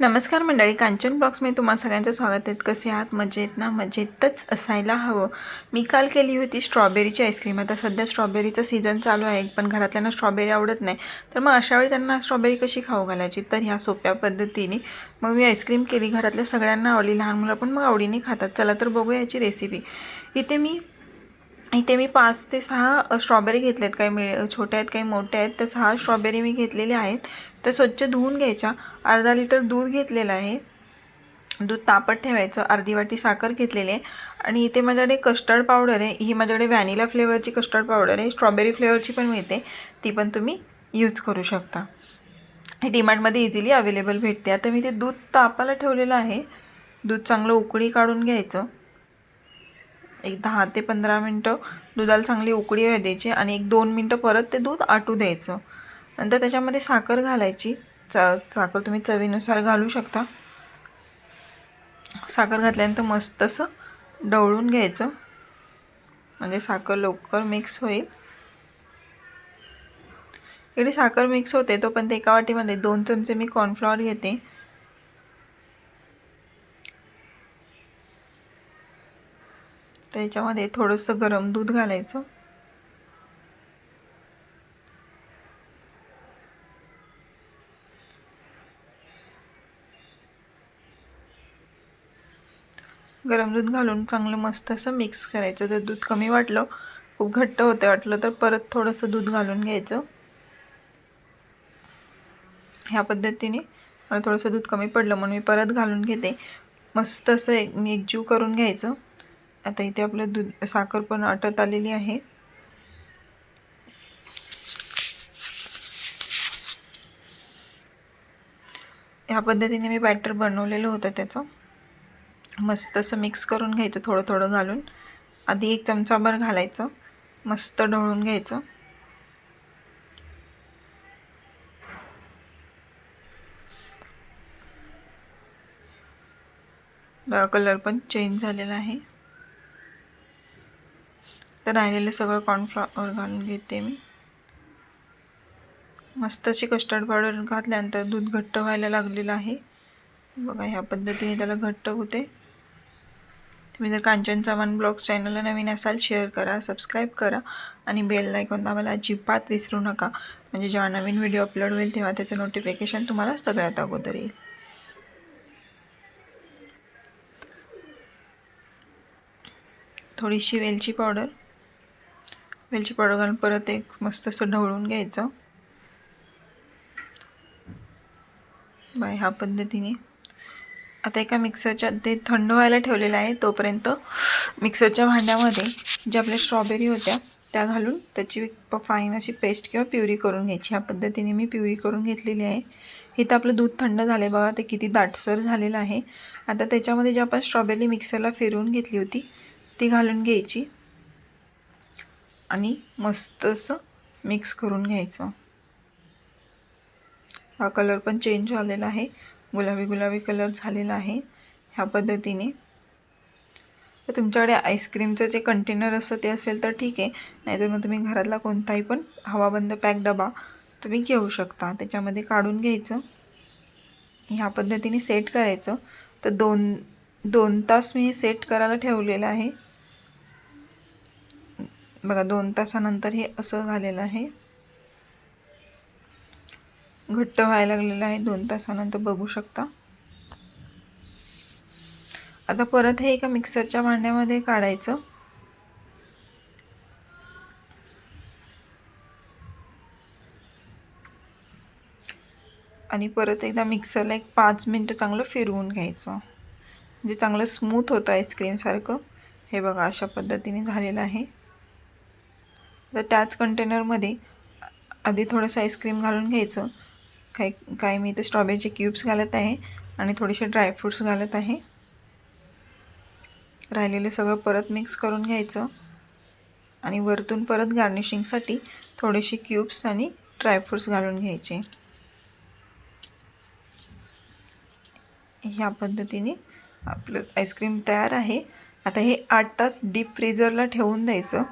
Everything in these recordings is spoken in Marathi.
नमस्कार मंडळी कांचन ब्लॉग्समध्ये तुम्हा सगळ्यांचं स्वागत आहे. कसे आहात? मजेत ना? मजेतच असायला हवं. मी काल केली होती स्ट्रॉबेरीची आईस्क्रीम. आता सध्या स्ट्रॉबेरीचं सीझन चालू आहे पण घरातल्यांना स्ट्रॉबेरी आवडत नाही. तर मग अशा वेळी त्यांना स्ट्रॉबेरी कशी खाऊ घालायची? तर ह्या सोप्या पद्धतीने मग मी आईस्क्रीम केली. घरातल्या सगळ्यांना आवडली. लहान मुलं पण मग आवडीने खातात. चला तर बघूया याची रेसिपी. इथे मी इथे मी पाच ते सहा स्ट्रॉबेरी घेतल्यात काही मिळ छोट्या आहेत काही मोठ्या आहेत. तर सहा स्ट्रॉबेरी मी घेतलेल्या आहेत. तर स्वच्छ धुवून घ्यायच्या. अर्धा लिटर दूध घेतलेलं आहे. दूध तापत ठेवायचं. अर्धी वाटी साखर घेतलेली आहे. आणि इथे माझ्याकडे कस्टर्ड पावडर आहे. ही माझ्याकडे व्हॅनिला फ्लेवरची कस्टर्ड पावडर आहे. स्ट्रॉबेरी फ्लेवरची पण मिळते. ती पण तुम्ही यूज करू शकता. हे डीमार्टमध्ये इझिली अवेलेबल भेटते. आता मी ते दूध तापायला ठेवलेलं आहे. दूध चांगलं उकळी काढून घ्यायचं. एक दहा ते पंधरा मिनटं दुधाला चांगली उकळी येऊ द्यायची आणि एक दोन मिनटं परत ते दूध आटू द्यायचं. नंतर त्याच्यामध्ये साखर घालायची. च साखर तुम्ही चवीनुसार घालू शकता. साखर घातल्यानंतर मस्त असं ढवळून घ्यायचं. म्हणजे साखर लवकर मिक्स होईल. इकडे साखर मिक्स होते तो पण ते एका वाटीमध्ये दोन चमचे मी कॉर्नफ्लॉवर घेते. त्याच्यामध्ये थोडंसं गरम दूध घालायचं. गरम दूध घालून चांगलं मस्त असं मिक्स करायचं. जर दूध कमी वाटलं खूप घट्ट होतं वाटलं तर परत थोडंसं दूध घालून घ्यायचं. ह्या पद्धतीने मला थोडंसं दूध कमी पडलं म्हणून मी परत घालून घेते. मस्त असं एक एकजीव करून घ्यायचं. आता इथे आपलं दूध साखर पण आटत आलेली आहे. ह्या पद्धतीने मी बॅटर बनवलेलं होतं त्याचं. मस्त असं मिक्स करून घ्यायचं थोडं थोडं घालून. आधी एक चमचाभर घालायचं. मस्त ढवळून घ्यायचं. बघा कलर पण चेंज झालेला आहे. तर राहिलेलं सगळं कॉर्नफ्लॉवर घालून घेते मी. मस्त अशी कस्टर्ड पावडर घातल्यानंतर दूध घट्ट व्हायला लागलेलं आहे. बघा ह्या पद्धतीने त्याला घट्ट होते. तुम्ही जर कांचन चव्हाण ब्लॉग चॅनलला नवीन असाल शेअर करा सबस्क्राईब करा आणि बेल लायकॉन दाबायला अजिबात विसरू नका. म्हणजे जेव्हा नवीन व्हिडिओ अपलोड होईल तेव्हा त्याचं नोटिफिकेशन तुम्हाला सगळ्यात अगोदर येईल. थोडीशी वेलची पावडर वेलची पावडर घालून परत एक मस्त असं ढवळून घ्यायचं. बाय ह्या पद्धतीने. आता एका मिक्सरच्या ते थंड व्हायला ठेवलेलं आहे तोपर्यंत मिक्सरच्या भांड्यामध्ये ज्या आपल्या स्ट्रॉबेरी होत्या त्या घालून त्याची फाईन अशी पेस्ट किंवा प्युरी करून घ्यायची. ह्या पद्धतीने मी प्युरी करून घेतलेली आहे. इथं आपलं दूध थंड झालं बघा ते किती दाटसर झालेलं आहे. आता त्याच्यामध्ये जे आपण स्ट्रॉबेरी मिक्सरला फिरवून घेतली होती ती घालून घ्यायची. आणि मस्त असं मिक्स करून घ्यायचं. हा कलर पण चेंज झालेला आहे. गुलाबी गुलाबी कलर झालेला आहे ह्या पद्धतीने. तर तुमच्याकडे आईस्क्रीमचं जे कंटेनर असतं ते असेल तर ठीक आहे. नाहीतर मग तुम्ही घरातला कोणताही पण हवाबंद पॅक डबा तुम्ही घेऊ शकता. त्याच्यामध्ये काढून घ्यायचं. ह्या पद्धतीने सेट करायचं. तर दोन दोन तास मी सेट करायला ठेवलेलं आहे. बघा दोन तासानंतर हे असं झालेलं आहे. घट्ट व्हायला लागलेलं आहे. दोन तासानंतर बघू शकता. आता परत हे एका मिक्सरच्या भांड्यामध्ये काढायचं. आणि परत एकदा मिक्सरला एक पाच मिनटं चांगलं फिरवून घ्यायचं. म्हणजे चांगलं स्मूथ होतं आईस्क्रीमसारखं हे बघा अशा पद्धतीने झालेलं आहे. तर त्याच कंटेनरमध्ये आधी थोडंसं आईस्क्रीम घालून घ्यायचं. काही काही मी इथे स्ट्रॉबेरीचे क्यूब्स घालत आहे आणि थोडेसे ड्रायफ्रूट्स घालत आहे. राहिलेलं सगळं परत मिक्स करून घ्यायचं. आणि वरतून परत गार्निशिंगसाठी थोडेसे क्यूब्स आणि ड्रायफ्रूट्स घालून घ्यायचे. ह्या पद्धतीने आपलं आईस्क्रीम तयार आहे. आता हे आठ तास डीप फ्रीजरला ठेवून द्यायचं.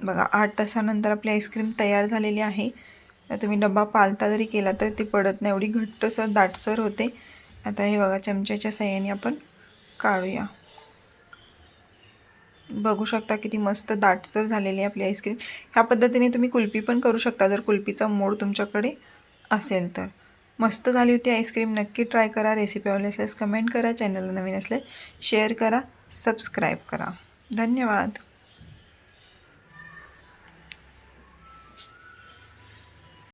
बघा आठ तासानंतर आपली आईस्क्रीम तयार झालेली आहे. तर तुम्ही डब्बा पालता जरी केला तर ती पडत नाही. एवढी घट्टसर दाटसर होते. आता हे बघा चमच्याच्या सहाय्याने आपण काढूया. बघू शकता किती मस्त दाटसर झालेली आहे आपली आईस्क्रीम. ह्या पद्धतीने तुम्ही कुल्फी पण करू शकता जर कुल्फीचा मोड तुमच्याकडे असेल तर. मस्त झाली होती आईस्क्रीम. नक्की ट्राय करा. रेसिपी आवडली असल्यास कमेंट करा. चॅनलला नवीन असल्यास शेअर करा. सबस्क्राईब करा. धन्यवाद.